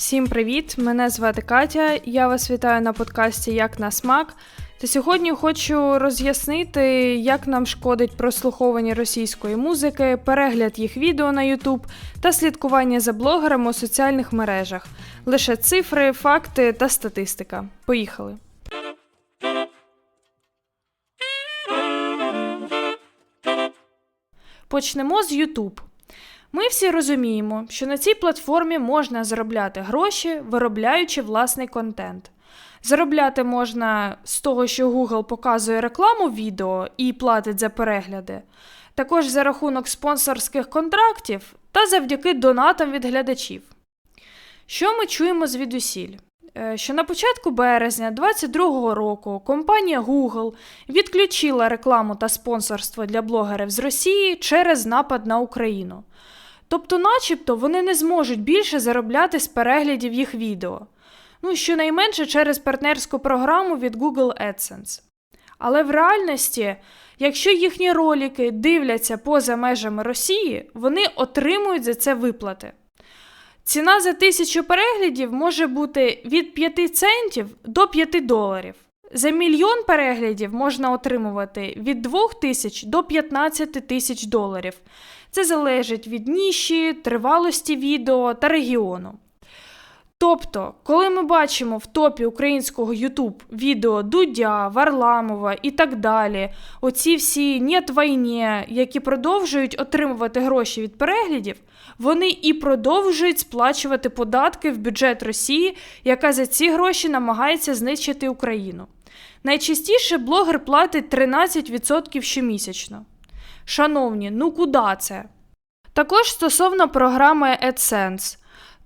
Всім привіт! Мене звати Катя. Я вас вітаю на подкасті Як на смак. Та сьогодні хочу роз'яснити, як нам шкодить прослуховування російської музики, перегляд їх відео на YouTube та слідкування за блогерами у соціальних мережах. Лише цифри, факти та статистика. Поїхали! Почнемо з YouTube. Ми всі розуміємо, що на цій платформі можна заробляти гроші, виробляючи власний контент. Заробляти можна з того, що Google показує рекламу відео і платить за перегляди, також за рахунок спонсорських контрактів та завдяки донатам від глядачів. Що ми чуємо звідусіль? Е, Що на початку березня 2022 року компанія Google відключила рекламу та спонсорство для блогерів з Росії через напад на Україну. Тобто, начебто, вони не зможуть більше заробляти з переглядів їх відео. Ну, щонайменше через партнерську програму від Google AdSense. Але в реальності, якщо їхні ролики дивляться поза межами Росії, вони отримують за це виплати. Ціна за тисячу переглядів може бути від 5 центів до 5 доларів. За мільйон переглядів можна отримувати від 2 тисяч до 15 тисяч доларів. Це залежить від ніші, тривалості відео та регіону. Тобто, коли ми бачимо в топі українського YouTube відео Дудя, Варламова і так далі, оці всі «Нєт війні», які продовжують отримувати гроші від переглядів, вони і продовжують сплачувати податки в бюджет Росії, яка за ці гроші намагається знищити Україну. Найчастіше блогер платить 13% щомісячно. Шановні, ну куди це? Також стосовно програми AdSense.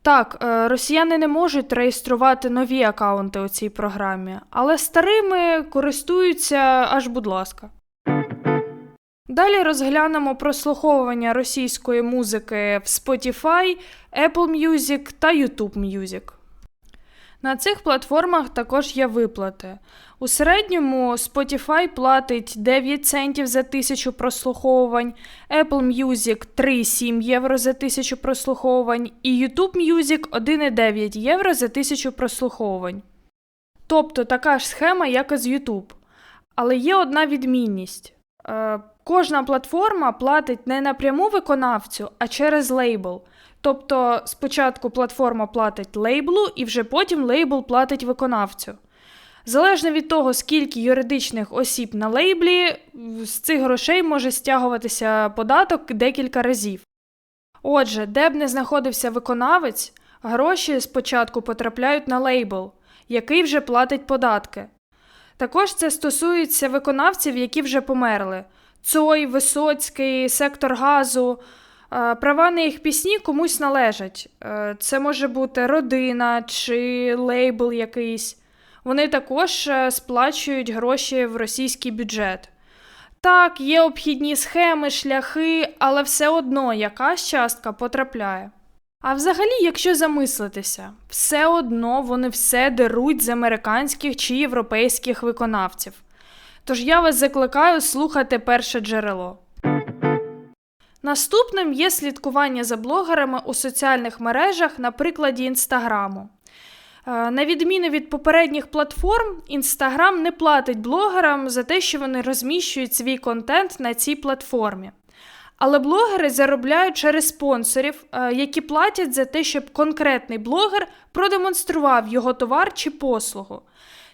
Так, е, росіяни не можуть реєструвати нові акаунти у цій програмі, але старими користуються аж будь ласка. Далі розглянемо прослуховування російської музики в Spotify, Apple Music та YouTube Music. На цих платформах також є виплати. У середньому Spotify платить 9 центів за тисячу прослуховувань, Apple Music 3,7 євро за тисячу прослуховувань і YouTube Music 1,9 євро за тисячу прослуховувань. Тобто така ж схема, як і з YouTube. Але є одна відмінність. Е, кожна платформа платить не напряму виконавцю, а через лейбл. Тобто спочатку платформа платить лейблу, і вже потім лейбл платить виконавцю. Залежно від того, скільки юридичних осіб на лейблі, з цих грошей може стягуватися податок декілька разів. Отже, де б не знаходився виконавець, гроші спочатку потрапляють на лейбл, який вже платить податки. Також це стосується виконавців, які вже померли: Цой, Висоцький, Сектор газу. Е, Права на їх пісні комусь належать. Е, Це може бути родина чи лейбл якийсь. Вони також е, сплачують гроші в російський бюджет. Так, є обхідні схеми, шляхи, але все одно якась частка потрапляє. А взагалі, якщо замислитися, все одно вони все деруть з американських чи європейських виконавців. Тож я вас закликаю слухати перше джерело. Наступним є слідкування за блогерами у соціальних мережах на прикладі інстаграму. Е, На відміну від попередніх платформ, Інстаграм не платить блогерам за те, що вони розміщують свій контент на цій платформі. Але блогери заробляють через спонсорів, е, які платять за те, щоб конкретний блогер продемонстрував його товар чи послугу.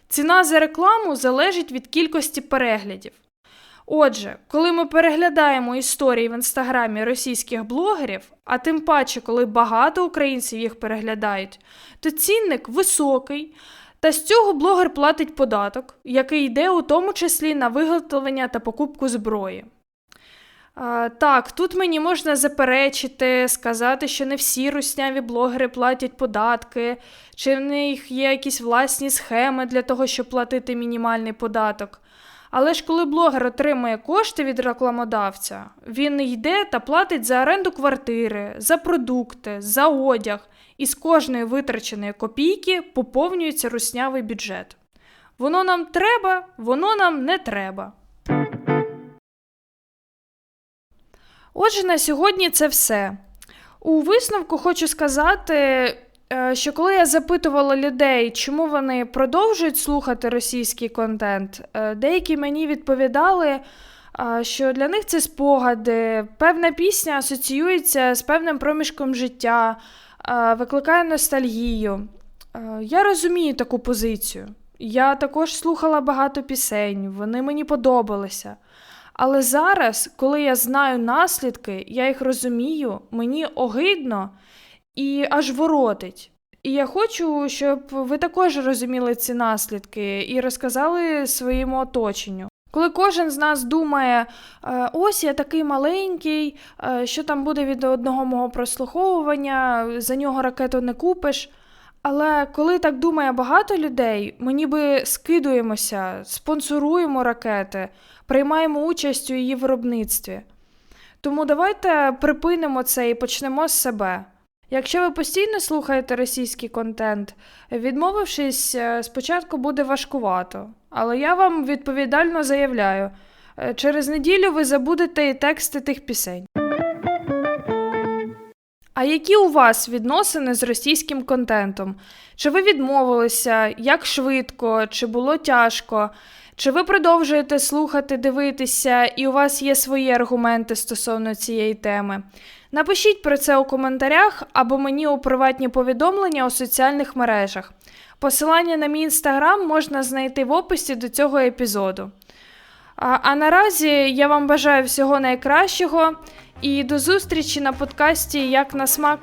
Ціна за рекламу залежить від кількості переглядів. Отже, коли ми переглядаємо історії в інстаграмі російських блогерів, а тим паче, коли багато українців їх переглядають, то цінник високий, та з цього блогер платить податок, який йде у тому числі на виготовлення та покупку зброї. А, так, тут мені можна заперечити, сказати, що не всі русняві блогери платять податки, чи в них є якісь власні схеми для того, щоб платити мінімальний податок. Але ж коли блогер отримує кошти від рекламодавця, він йде та платить за оренду квартири, за продукти, за одяг, і з кожної витраченої копійки поповнюється руснявий бюджет. Воно нам треба, воно нам не треба. Отже, на сьогодні це все. У висновку хочу сказати, що коли я запитувала людей, чому вони продовжують слухати російський контент, е, деякі мені відповідали, е, що для них це спогади, певна пісня асоціюється з певним проміжком життя, е, викликає ностальгію. Е, Я розумію таку позицію. Я також слухала багато пісень, вони мені подобалися. Але зараз, коли я знаю наслідки, я їх розумію, мені огидно і аж воротить. І я хочу, щоб ви також розуміли ці наслідки і розказали своєму оточенню. Коли кожен з нас думає, «Е, ось я такий маленький, е, що там буде від одного мого прослуховування, за нього ракету не купиш. Але коли так думає багато людей, ми ніби скидуємося, спонсоруємо ракети, приймаємо участь у її виробництві. Тому давайте припинимо це і почнемо з себе. Якщо ви постійно слухаєте російський контент, відмовившись, е, спочатку буде важкувато. Але я вам відповідально заявляю: е, через неділю ви забудете і тексти тих пісень. А які у вас відносини з російським контентом? Чи ви відмовилися? Як швидко? Чи було тяжко? Чи ви продовжуєте слухати, дивитися, і у вас є свої аргументи стосовно цієї теми? Напишіть про це у коментарях або мені у приватні повідомлення у соціальних мережах. Посилання на мій інстаграм можна знайти в описі до цього епізоду. А, а наразі я вам бажаю всього найкращого і до зустрічі на подкасті Як на смак.